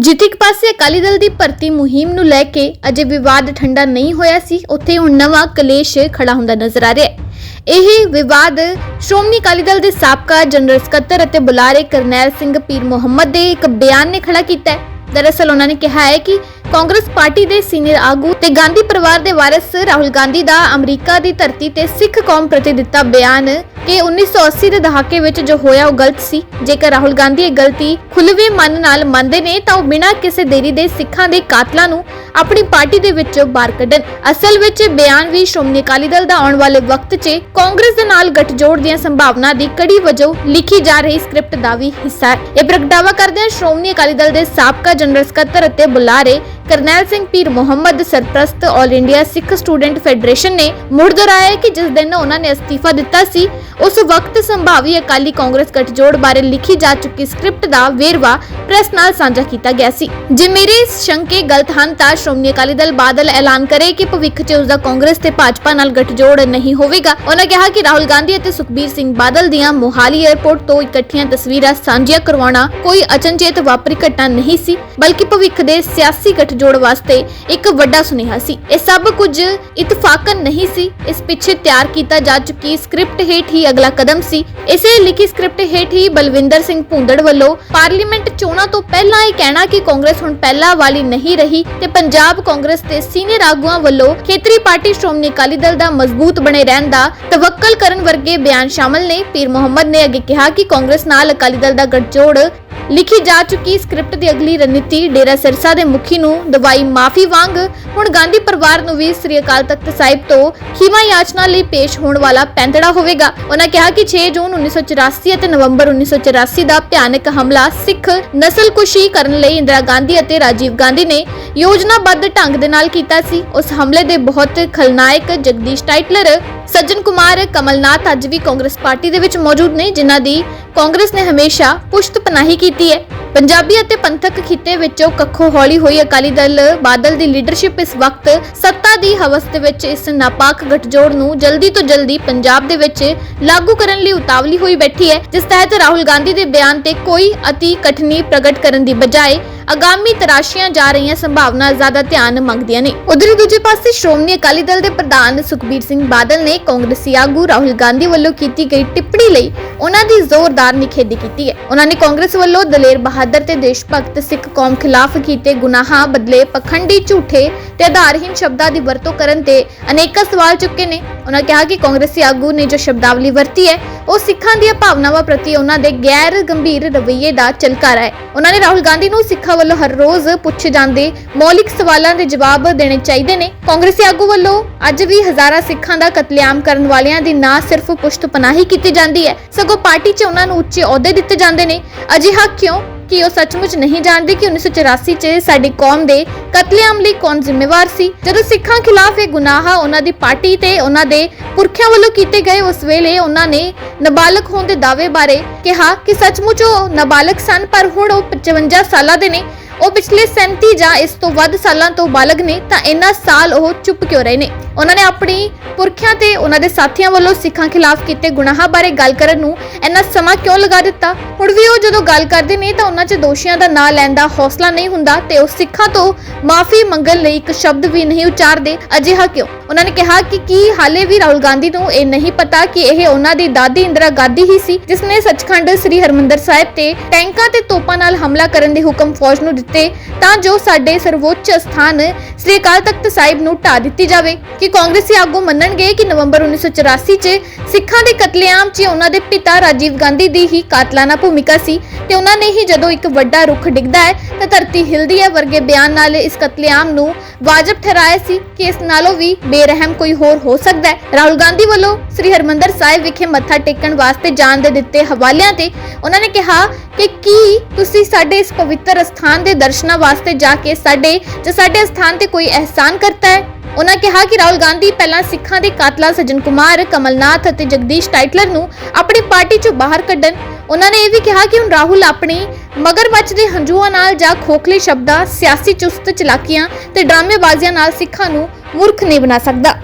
ਜਿੱਥੇ ਇੱਕ ਪਾਸੇ ਅਕਾਲੀ ਦਲ ਦੀ ਭਰਤੀ ਮੁਹਿੰਮ ਨੂੰ ਲੈ ਕੇ ਅਜੇ ਵਿਵਾਦ ਠੰਡਾ ਨਹੀਂ ਹੋਇਆ ਸੀ, ਉੱਥੇ ਹੁਣ ਨਵਾਂ ਕਲੇਸ਼ ਖੜਾ ਹੁੰਦਾ ਨਜ਼ਰ ਆ ਰਿਹਾ ਹੈ। ਇਹ ਵਿਵਾਦ ਸ਼੍ਰੋਮਣੀ ਅਕਾਲੀ ਦਲ ਦੇ ਸਾਬਕਾ ਜਨਰਲ ਸਕੱਤਰ ਅਤੇ ਬੁਲਾਰੇ ਕਰਨੈਲ ਸਿੰਘ ਪੀਰ ਮੁਹੰਮਦ ਦੇ ਇੱਕ ਬਿਆਨ ਨੇ ਖੜਾ ਕੀਤਾ ਹੈ। ਦਰਅਸਲ ਉਹਨਾਂ ਨੇ ਕਿਹਾ ਹੈ ਕਿ ਕਾਂਗਰਸ ਪਾਰਟੀ ਦੇ ਸੀਨੀਅਰ ਆਗੂ ਤੇ ਗਾਂਧੀ ਪਰਿਵਾਰ ਦੇ ਵਾਰਿਸ ਰਾਹੁਲ ਗਾਂਧੀ ਦਾ ਅਮਰੀਕਾ ਦੀ ਧਰਤੀ ਤੇ ਸਿੱਖ ਕੌਮ ਪ੍ਰਤੀ ਦਿੱਤਾ ਬਿਆਨ ਕਿ 1980 ਦੇ ਦਹਾਕੇ ਵਿੱਚ ਜੋ ਹੋਇਆ ਉਹ ਗਲਤ ਸੀ। ਜੇਕਰ ਰਾਹੁਲ ਗਾਂਧੀ ਇਹ ਗਲਤੀ ਖੁੱਲ੍ਹਵੇ ਮਨ ਨਾਲ ਮੰਨਦੇ ਨੇ, ਤਾਂ ਉਹ ਬਿਨਾਂ ਕਿਸੇ ਦੇਰੀ ਦੇ ਸਿੱਖਾਂ ਦੇ ਕਾਤਲਾਂ ਨੂੰ ਆਪਣੀ ਪਾਰਟੀ ਦੇ ਵਿੱਚੋਂ ਬਾਹਰ ਕੱਢਣ। ਅਸਲ ਵਿੱਚ ਬਿਆਨ ਵੀ ਸ਼੍ਰੋਮਣੀ ਅਕਾਲੀ ਦਲ ਦਾ ਆਉਣ ਵਾਲੇ ਵਕਤ 'ਚ ਕਾਂਗਰਸ ਦੇ ਨਾਲ ਗੱਠਜੋੜ ਦੀਆਂ ਸੰਭਾਵਨਾ ਦੀ ਕੜੀ ਵਜੋਂ ਲਿਖੀ ਜਾ ਰਹੀ ਸਕ੍ਰਿਪਟ ਦਾ ਵੀ ਹਿੱਸਾ ਹੈ। ਇਹ ਪ੍ਰਗਟਾਵਾ ਕਰਦੇ ਸ਼੍ਰੋਮਣੀ ਅਕਾਲੀ ਦਲ ਦੇ ਸਾਬਕਾ ਜਨਰਲ ਸਕੱਤਰ ਅਤੇ ਬੁਲਾਰੇ ਕਰਨੈਲ ਸਿੰਘ ਪੀਰ ਮੁਹੰਮਦ ਸਰਪ੍ਰਸਤ all India Sikh student federation ਨੇ ਮੁੜ ਦੁਹਰਾਇਆ ਕਿ ਜਿਸ ਦਿਨ ਉਹਨਾਂ ਨੇ ਅਸਤੀਫਾ ਦਿੱਤਾ ਸੀ, ਉਸ ਵਕਤ ਸੰਭਾਵੀ ਅਕਾਲੀ ਕਾਂਗਰਸ ਗੱਠਜੋੜ ਬਾਰੇ ਲਿਖੀ ਜਾ ਚੁੱਕੀ ਸਕ੍ਰਿਪਟ ਦਾ ਵੇਰਵਾ ਪ੍ਰੈਸ ਨਾਲ ਸਾਂਝਾ ਕੀਤਾ ਗਿਆ ਸੀ। ਜੇ ਮੇਰੇ ਸ਼ੰਕੇ ਗਲਤ ਹਨ ਤਾਂ ਸ਼੍ਰੋਮਣੀ ਅਕਾਲੀ ਦਲ ਬਾਦਲ ਐਲਾਨ ਕਰੇ ਕਿ ਭਵਿੱਖ 'ਚ ਉਸਦਾ ਕਾਂਗਰਸ ਤੇ ਭਾਜਪਾ ਨਾਲ ਗਠਜੋੜ ਨਹੀਂ ਹੋਵੇਗਾ। ਉਹਨਾਂ ਕਿਹਾ ਕਿ ਰਾਹੁਲ ਗਾਂਧੀ ਅਤੇ ਸੁਖਬੀਰ ਸਿੰਘ ਬਾਦਲ ਦੀਆਂ ਮੋਹਾਲੀ 에ਅਰਪੋਰਟ ਤੋਂ ਇਕੱਠੀਆਂ ਤਸਵੀਰਾਂ ਸਾਂਝੀਆਂ ਕਰਵਾਉਣਾ ਕੋਈ ਅਚਨਚੇਤ ਵਾਪਰੀ ਘਟਨਾ ਨਹੀਂ ਸੀ, ਬਲਕਿ ਭਵਿੱਖ ਦੇ ਸਿਆਸੀ ਜੋੜ ਵਾਸਤੇ ਇੱਕ ਵੱਡਾ ਸੁਨੇਹਾ ਸੀ। ਇਹ ਸਭ ਕੁਝ ਇਤਫਾਕਨ ਨਹੀਂ ਸੀ। ਇਸ ਪਿੱਛੇ ਤਿਆਰ ਕੀਤਾ ਜਾ ਚੁੱਕੀ ਸਕ੍ਰਿਪਟ ਹੇਠ ਹੀ ਅਗਲਾ ਕਦਮ ਸੀ। ਇਸੇ ਲਿਖੀ ਸਕ੍ਰਿਪਟ ਹੇਠ ਹੀ ਬਲਵਿੰਦਰ ਸਿੰਘ ਭੁੰਦੜ ਵੱਲੋਂ ਪਾਰਲੀਮੈਂਟ ਚੋਣਾਂ ਤੋਂ ਪਹਿਲਾਂ ਇਹ ਕਹਿਣਾ ਕਿ ਕਾਂਗਰਸ ਹੁਣ ਪਹਿਲਾਂ ਵਾਲੀ ਨਹੀਂ ਰਹੀ ਤੇ ਪੰਜਾਬ ਕਾਂਗਰਸ ਦੇ ਸੀਨੀਅਰ ਆਗੂਆਂ ਵੱਲੋਂ ਖੇਤਰੀ ਪਾਰਟੀ ਸ਼੍ਰੋਮਣੀ ਅਕਾਲੀ ਦਲ ਦਾ ਮਜ਼ਬੂਤ ਬਣੇ ਰਹਿਣ ਦਾ ਤਵੱਕਲ ਕਰਨ ਵਰਗੇ ਬਿਆਨ ਸ਼ਾਮਲ ਨੇ। ਪੀਰ ਮੁਹੰਮਦ ਨੇ ਅੱਗੇ ਕਿਹਾ ਕਿ ਕਾਂਗਰਸ ਨਾਲ ਅਕਾਲੀ ਦਲ ਦਾ ਗੱਠਜੋੜ ਲਿਖੀ ਜਾ ਚੁੱਕੀ ਸਕ੍ਰਿਪਟ ਦੀ ਅਗਲੀ ਰਣਨੀਤੀ ਡੇਰਾ ਸਿਰਸਾ ਦੇ ਮੁਖੀ ਨੂੰ ਦਵਾਈ ਮਾਫੀ ਵਾਂਗ ਹੁਣ ਗਾਂਧੀ ਪਰਿਵਾਰ ਨੂੰ ਵੀ ਸ੍ਰੀ ਅਕਾਲ ਤਖਤ ਸਾਹਿਬ ਤੋਂ ਖੀਮਾ ਯਾਚਨਾ ਲਈ ਪੇਸ਼ ਹੋਣ ਵਾਲਾ ਪੈਂਤੜਾ ਹੋਵੇਗਾ। ਉਹਨਾਂ ਕਿਹਾ ਕਿ 6 ਜੂਨ 1984 ਅਤੇ ਨਵੰਬਰ 1984 ਦਾ ਭਿਆਨਕ ਹਮਲਾ ਸਿੱਖ ਨਸਲਕੁਸ਼ੀ ਕਰਨ ਲਈ ਇੰਦਰਾ ਗਾਂਧੀ ਅਤੇ ਰਾਜੀਵ ਗਾਂਧੀ ਨੇ ਯੋਜਨਾਬੱਧ ਢੰਗ ਦੇ ਨਾਲ ਕੀਤਾ ਸੀ। ਉਸ ਹਮਲੇ ਦੇ ਬਹੁਤ ਖਲਨਾਇਕ ਜਗਦੀਸ਼ ਟਾਈਟਲਰ, ਸੱਜਣ ਕੁਮਾਰ, ਕਮਲਨਾਥ ਅੱਜ ਵੀ ਕਾਂਗਰਸ ਪਾਰਟੀ ਦੇ ਵਿੱਚ ਮੌਜੂਦ ਨੇ, ਜਿਨ੍ਹਾਂ ਦੀ ਕਾਂਗਰਸ ਨੇ ਹਮੇਸ਼ਾ ਪੁਸ਼ਤ ਪਨਾਹੀ ਕੀਤੀ ਹੈ। ਪੰਜਾਬੀ ਅਤੇ ਪੰਥਕ ਖਿੱਤੇ ਵਿੱਚੋਂ ਕੱਖੋਂ ਹੌਲੀ ਹੋਈ ਅਕਾਲੀ ਦਲ ਬਾਦਲ ਦੀ ਲੀਡਰਸ਼ਿਪ ਇਸ ਵਕਤ ਸੱਤਾ ਦੀ ਹਵਸ ਦੇ ਵਿੱਚ ਇਸ ਨਾਪਾਕ ਗਠਜੋੜ ਨੂੰ ਜਲਦੀ ਤੋਂ ਜਲਦੀ ਪੰਜਾਬ ਦੇ ਵਿੱਚ ਲਾਗੂ ਕਰਨ ਲਈ ਉਤਾਵਲੀ ਹੋਈ ਬੈਠੀ ਹੈ, ਜਿਸ ਤਹਿਤ ਰਾਹੁਲ ਗਾਂਧੀ ਦੇ ਬਿਆਨ ਤੇ ਕੋਈ ਅਤੀ ਕਠਨੀ ਪ੍ਰਗਟ ਕਰਨ ਦੀ ਬਜਾਏ ਆਗਾਮੀ ਤਰਾਸ਼ੀਆਂ ਜਾ ਰਹੀਆਂ ਸੰਭਾਵਨਾ ਜ਼ਿਆਦਾ ਧਿਆਨ ਮੰਗਦੀਆਂ ਨੇ। ਉਧਰ ਦੂਜੇ ਪਾਸੇ ਸ਼੍ਰੋਮਣੀ ਅਕਾਲੀ ਦਲ ਦੇ ਪ੍ਰਧਾਨ ਸੁਖਬੀਰ ਸਿੰਘ ਬਾਦਲ ਨੇ ਕਾਂਗਰਸੀ ਆਗੂ ਰਾਹੁਲ ਗਾਂਧੀ ਵੱਲੋਂ ਕੀਤੀ ਗਈ ਟਿੱਪਣੀ ਲਈ ਉਹਨਾਂ ਦੀ ਜ਼ੋਰਦਾਰ ਨਿਖੇਧੀ ਕੀਤੀ ਹੈ। ਉਹਨਾਂ ਨੇ ਕਾਂਗਰਸ ਵੱਲੋਂ ਦਲੇਰ ਬਹਾਦਰ ਤੇ ਦੇਸ਼ ਭਗਤ ਸਿੱਖ ਕੌਮ ਖਿਲਾਫ ਕੀਤੇ ਗੁਨਾਹਾਂ ਬਦਲੇ ਪਖੰਡੀ ਝੂਠੇ ਤੇ ਆਧਾਰਹੀਨ ਸ਼ਬਦਾਂ ਦੀ ਵਰਤੋਂ ਕਰਨ ਤੇ ਅਨੇਕਾਂ ਸਵਾਲ ਚੁੱਕੇ ਨੇ। ਉਹਨਾਂ ਕਿਹਾ ਕਿ ਕਾਂਗਰਸੀ ਆਗੂ ਨੇ ਜੋ ਸ਼ਬਦਾਵਲੀ ਵਰਤੀ ਹੈ ਉਹ ਸਿੱਖਾਂ ਦੀਆਂ ਭਾਵਨਾਵਾਂ ਪ੍ਰਤੀ ਉਹਨਾਂ ਦੇ ਗੈਰ ਗੰਭੀਰ ਰਵੱਈਏ ਦਾ ਚਲਕਾਰਾ ਹੈ। ਉਹਨਾਂ ਨੇ ਰਾਹੁਲ ਗਾਂਧੀ ਨੂੰ ਸਿੱਖਾਂ ਵੱਲੋਂ ਹਰ ਰੋਜ਼ ਪੁੱਛੇ ਜਾਂਦੇ ਮੌਲਿਕ ਸਵਾਲਾਂ ਦੇ ਜਵਾਬ ਦੇਣੇ ਚਾਹੀਦੇ ਨੇ। ਕਾਂਗਰਸੀ ਆਗੂ ਵੱਲੋਂ ਅੱਜ ਵੀ ਹਜ਼ਾਰਾਂ ਸਿੱਖਾਂ ਦਾ ਕਤਲੇਆਮ ਕਰਨ ਵਾਲਿਆਂ ਦੀ ਨਾ ਸਿਰਫ ਪੁਸ਼ਤਪਨਾਹੀ ਕੀਤੀ ਜਾਂਦੀ ਹੈ। ਸਗੋਂ ਪਾਰਟੀ 'ਚ ਉਹਨਾਂ ਨੂੰ ਉੱਚੇ ਅਹੁਦੇ ਦਿੱਤੇ ਜਾਂਦੇ ਨੇ। ਅਜਿਹਾ ਕਿਉਂ? ਕਿ ਉਹ ਸੱਚਮੁੱਚ ਨਹੀਂ ਜਾਣਦੇ ਕਿ 1984 'ਚ ਸਾਡੀ ਕੌਮ ਦੇ ਕਤਲੇਆਮ ਲਈ ਕੌਣ ਜ਼ਿੰਮੇਵਾਰ ਸੀ। ਜਦੋਂ ਸਿੱਖਾਂ ਖਿਲਾਫ ਇਹ ਗੁਨਾਹ ਉਹਨਾਂ ਦੀ ਪਾਰਟੀ ਤੇ ਉਹਨਾਂ ਦੇ ਪੁਰਖਿਆਂ ਵੱਲੋਂ ਕੀਤੇ ਗਏ ਉਸ ਵੇਲੇ ਉਹਨਾਂ ਨੇ ਨਾਬਾਲਗ ਹੋਣ ਦੇ ਦਾਅਵੇ ਬਾਰੇ ਕਿਹਾ ਕਿ ਸੱਚਮੁੱਚ ਉਹ ਨਾਬਾਲਗ ਸਨ, ਪਰ ਹੁਣ ਉਹ 55 ਸਾਲਾਂ ਦੇ ਨੇ। ਉਹ ਪਿਛਲੇ 37 ਜਾਂ ਇਸ ਤੋਂ ਵੱਧ ਸਾਲਾਂ ਤੋਂ ਬਾਲਗ ਨੇ, ਤਾਂ ਇੰਨਾ ਸਾਲ ਉਹ ਚੁੱਪ ਕਿਉਂ ਰਹੇ ਨੇ? ਉਹਨਾਂ ਨੇ ਆਪਣੀ ਪੁਰਖਿਆਂ ਤੇ ਉਹਨਾਂ ਦੇ ਸਾਥੀਆਂ ਵੱਲੋਂ ਸਿੱਖਾਂ ਖਿਲਾਫ ਕੀਤੇ ਗੁਨਾਹਾਂ ਬਾਰੇ ਗੱਲ ਕਰਨ ਨੂੰ ਇੰਨਾ ਸਮਾਂ ਕਿਉਂ ਲਗਾ ਦਿੱਤਾ? ਹੁਣ ਵੀ ਉਹ ਜਦੋਂ ਗੱਲ ਕਰਦੇ ਨੇ, ਤਾਂ ਉਹਨਾਂ 'ਚ ਦੋਸ਼ੀਆਂ ਦਾ ਨਾਂ ਲੈਣ ਦਾ ਹੌਸਲਾ ਨਹੀਂ ਹੁੰਦਾ ਤੇ ਉਹ ਸਿੱਖਾਂ ਤੋਂ ਮਾਫੀ ਮੰਗਣ ਲਈ ਇੱਕ ਸ਼ਬਦ ਵੀ ਨਹੀਂ ਉਚਾਰਦੇ, ਅਜਿਹਾ ਕਿਉਂ? ਉਹਨਾਂ ਨੇ ਕਿਹਾ ਕਿ ਕੀ ਹਾਲੇ ਵੀ ਰਾਹੁਲ ਗਾਂਧੀ ਨੂੰ ਇਹ ਨਹੀਂ ਪਤਾ ਕਿ ਇਹ ਉਹਨਾਂ ਦੀ ਦਾਦੀ ਇੰਦਰਾ ਗਾਂਧੀ ਹੀ ਸੀ, ਜਿਸ ਨੇ ਸੱਚਖੰਡ ਸ੍ਰੀ ਹਰਮੰਦਰ ਸਾਹਿਬ ਤੇ ਟੈਂਕਾਂ ਤੇ ਤੋਪਾਂ ਨਾਲ ਹਮਲਾ ਕਰਨ ਦੇ ਹੁਕਮ ਫੌਜ ਨੂੰ ਦਿੱਤੇ ਤਾਂ ਜੋ ਸਾਡੇ ਸਰਵੋੱਚ ਸਥਾਨ ਸ੍ਰੀ ਅਕਾਲ ਤਖਤ ਸਾਹਿਬ ਨੂੰ ਢਾ ਦਿੱਤੀ ਜਾਵੇ ਕਿ ਕਾਂਗਰਸੀ ਆਗੂ ਮੰਨਣਗੇ ਕਿ ਨਵੰਬਰ 1984 'ਚ ਸਿੱਖਾਂ ਦੇ ਕਤਲੇਆਮ 'ਚ ਉਹਨਾਂ ਦੇ ਪਿਤਾ ਰਾਜੀਵ ਗਾਂਧੀ ਦੀ ਹੀ ਕਾਤਲਾਨਾ ਭੂਮਿਕਾ ਸੀ ਤੇ ਉਹਨਾਂ ਨੇ ਹੀ ਜਦੋਂ ਇੱਕ ਵੱਡਾ ਰੁੱਖ ਡਿੱਗਦਾ ਹੈ ਤਾਂ ਧਰਤੀ ਹਿਲਦੀ ਹੈ ਵਰਗੇ ਬਿਆਨ ਨਾਲ ਇਸ ਕਤਲੇਆਮ ਨੂੰ ਵਾਜਬ ਠਹਿਰਾਇਆ ਸੀ ਕਿ ਇਸ ਨਾਲੋਂ ਵੀ ਬੇਰਹਿਮ ਕੋਈ ਹੋਰ ਹੋ ਸਕਦਾ ਹੈ। ਰਾਹੁਲ ਗਾਂਧੀ ਵੱਲੋਂ ਸ੍ਰੀ ਹਰਮੰਦਰ ਸਾਹਿਬ ਵਿਖੇ ਮੱਥਾ ਟੇਕਣ ਵਾਸਤੇ ਜਾਣ ਦੇ ਦਿੱਤੇ ਹਵਾਲਿਆਂ ਤੇ ਉਹਨਾਂ ਨੇ ਕਿਹਾ ਕਿ ਕੀ ਤੁਸੀਂ ਸਾਡੇ ਇਸ ਪਵਿੱਤਰ ਸਥਾਨ ਦੇ ਦਰਸ਼ਨਾਂ ਵਾਸਤੇ ਜਾ ਕੇ ਸਾਡੇ ਜਾਂ ਸਾਡੇ ਸਥਾਨ ਤੇ ਕੋਈ ਅਹਿਸਾਨ ਕਰਤਾ ਹੈ? ਉਹਨਾਂ ਕਿਹਾ ਕਿ ਰਾਹੁਲ ਗਾਂਧੀ ਪਹਿਲਾਂ ਸਿੱਖਾਂ ਦੇ ਕਾਤਲਾਂ ਸਜਨ ਕੁਮਾਰ, ਕਮਲਨਾਥ ਅਤੇ ਜਗਦੀਸ਼ ਟਾਈਟਲਰ ਨੂੰ ਆਪਣੀ ਪਾਰਟੀ ਚੋਂ ਬਾਹਰ ਕੱਢਣ। ਉਹਨਾਂ ਨੇ ਇਹ ਵੀ ਕਿਹਾ ਕਿ ਹੁਣ ਰਾਹੁਲ ਆਪਣੀ ਮਗਰਮੱਛ ਦੇ ਹੰਝੂਆਂ ਨਾਲ ਜਾਂ ਖੋਖਲੇ ਸ਼ਬਦਾਂ, ਸਿਆਸੀ ਚੁਸਤ ਚਲਾਕੀਆਂ ਤੇ ਡਰਾਮੇਬਾਜ਼ੀਆਂ ਨਾਲ ਸਿੱਖਾਂ ਨੂੰ ਮੂਰਖ ਨਹੀਂ ਬਣਾ ਸਕਦਾ।